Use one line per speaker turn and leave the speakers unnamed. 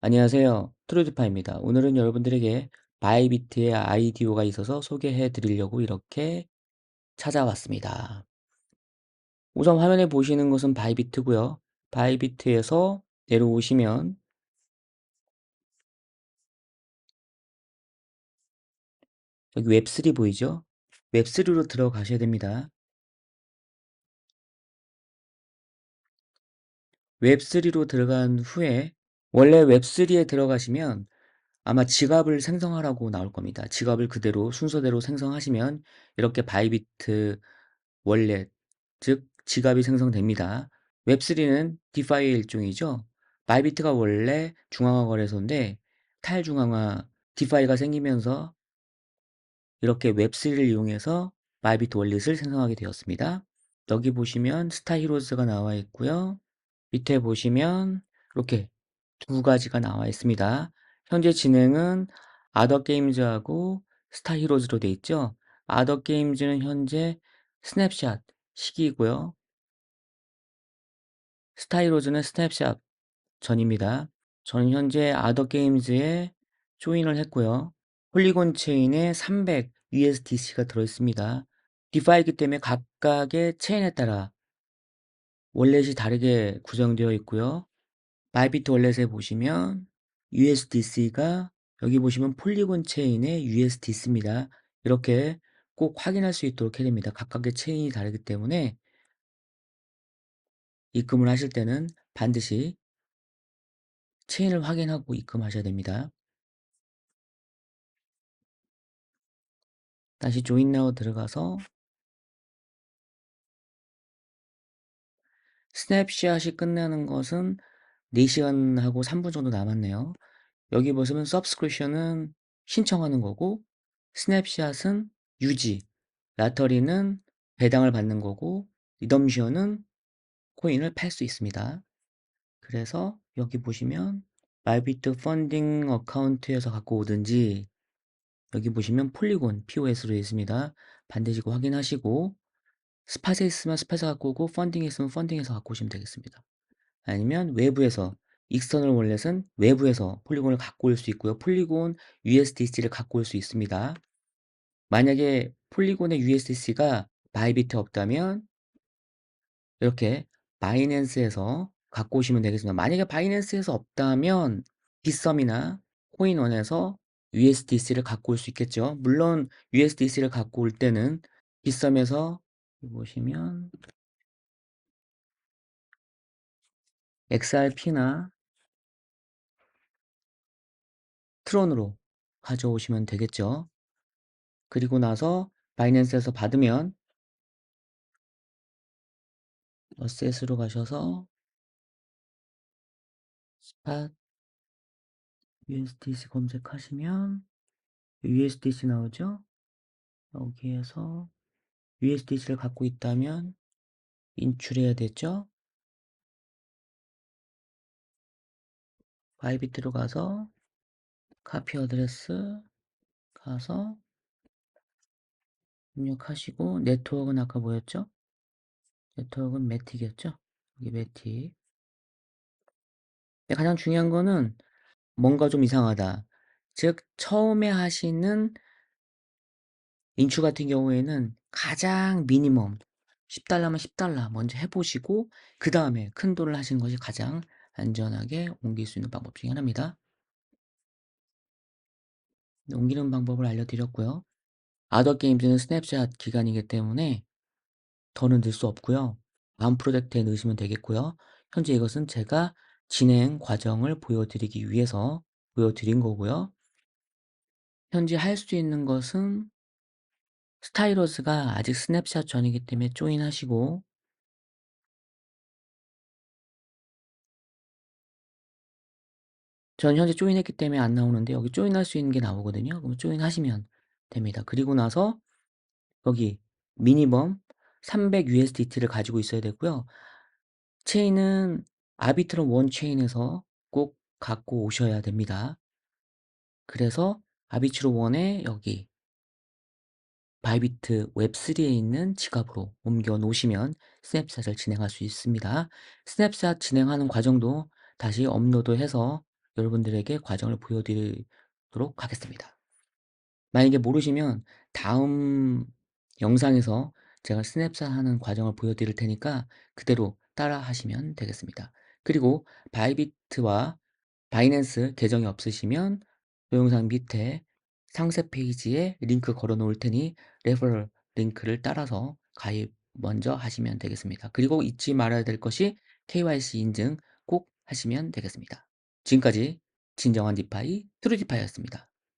안녕하세요. 트루드파입니다. 오늘은 여러분들에게 바이비트의 아이디어가 있어서 소개해 드리려고 이렇게 찾아왔습니다. 우선 화면에 보시는 것은 바이비트고요. 바이비트에서 내려오시면 여기 웹3 보이죠? 웹3로 들어가셔야 됩니다. 웹3로 들어간 후에 원래 웹3에 들어가시면 아마 지갑을 생성하라고 나올 겁니다. 지갑을 그대로 순서대로 생성하시면 이렇게 바이비트 월렛, 즉 지갑이 생성됩니다. 웹3는 디파이의 일종이죠. 바이비트가 원래 중앙화 거래소인데 탈중앙화 디파이가 생기면서 이렇게 웹3를 이용해서 바이비트 월렛을 생성하게 되었습니다. 여기 보시면 스타 히로즈가 나와 있고요. 밑에 보시면 이렇게 두 가지가 나와 있습니다. 현재 진행은 아더 게임즈하고 스타 히로즈로 되어 있죠. 아더 게임즈는 현재 스냅샷 시기이고요. 스타 히로즈는 스냅샷 전입니다. 저는 현재 아더 게임즈에 조인을 했고요. 폴리곤 체인에 300 USDC가 들어 있습니다. 디파이기 때문에 각각의 체인에 따라 월렛이 다르게 구성되어 있고요. 바이비트 월렛에 보시면 USDC가 여기 보시면 폴리곤 체인의 USDC입니다. 이렇게 꼭 확인할 수 있도록 해야 됩니다. 각각의 체인이 다르기 때문에 입금을 하실 때는 반드시 체인을 확인하고 입금하셔야 됩니다. 다시 조인 나우 들어가서 스냅샷이 끝나는 것은 4시간하고 3분 정도 남았네요. 여기 보시면 서브스크립션은 신청하는 거고 스냅샷은 유지, 라터리는 배당을 받는 거고 리덤션은 코인을 팔 수 있습니다. 그래서 여기 보시면 바이비트 펀딩 어카운트에서 갖고 오든지 여기 보시면 폴리곤 POS로 있습니다. 반드시 확인하시고 스팟에 있으면 스팟에서 갖고 오고 펀딩에 있으면 펀딩에서 갖고 오시면 되겠습니다. 아니면 외부에서 익스터널 월렛은 외부에서 폴리곤을 갖고 올 수 있고요. 폴리곤 USDC를 갖고 올 수 있습니다. 만약에 폴리곤의 USDC가 바이비트 없다면 이렇게 바이낸스에서 갖고 오시면 되겠습니다. 만약에 바이낸스에서 없다면 빗썸이나 코인원에서 USDC를 갖고 올 수 있겠죠. 물론 USDC를 갖고 올 때는 빗썸에서 보시면 XRP나 트론으로 가져오시면 되겠죠. 그리고 나서 바이낸스에서 받으면 어셋으로 가셔서 스팟 USDC 검색하시면 USDC 나오죠? 여기에서 USDC를 갖고 있다면 인출해야 되죠? 바이비트로 가서 카피 어드레스 가서 입력하시고 네트워크는 아까 뭐였죠? 네트워크는 매틱이었죠? 여기 매틱 가장 중요한 거는 뭔가 좀 이상하다. 즉 처음에 하시는 인출 같은 경우에는 가장 미니멈 10달러면 10달러 먼저 해보시고 그 다음에 큰 돈을 하시는 것이 가장 안전하게 옮길 수 있는 방법 중에 하나입니다. 옮기는 방법을 알려드렸고요. 아더게임즈는 스냅샷 기간이기 때문에 더는 들수 없고요. 다음 프로젝트에 넣으시면 되겠고요. 현재 이것은 제가 진행 과정을 보여드리기 위해서 보여드린 거고요. 현재 할 수 있는 것은 스타이러스가 아직 스냅샷 전이기 때문에 조인하시고 전 현재 조인했기 때문에 안 나오는데 여기 조인할 수 있는 게 나오거든요. 그럼 조인하시면 됩니다. 그리고 나서 여기 미니멈 300 USDT를 가지고 있어야 되고요. 체인은 아비트럼 원 체인에서 꼭 갖고 오셔야 됩니다. 그래서 아비트로 원에 여기 바이비트 웹3에 있는 지갑으로 옮겨 놓으시면 스냅샷을 진행할 수 있습니다. 스냅샷 진행하는 과정도 다시 업로드해서 여러분들에게 과정을 보여드리도록 하겠습니다. 만약에 모르시면 다음 영상에서 제가 스냅샷 하는 과정을 보여드릴 테니까 그대로 따라 하시면 되겠습니다. 그리고 바이비트와 바이낸스 계정이 없으시면 동영상 밑에 상세 페이지에 링크 걸어 놓을 테니 레퍼럴 링크를 따라서 가입 먼저 하시면 되겠습니다. 그리고 잊지 말아야 될 것이 KYC 인증 꼭 하시면 되겠습니다. 지금까지 진정한 디파이 트루디파이였습니다.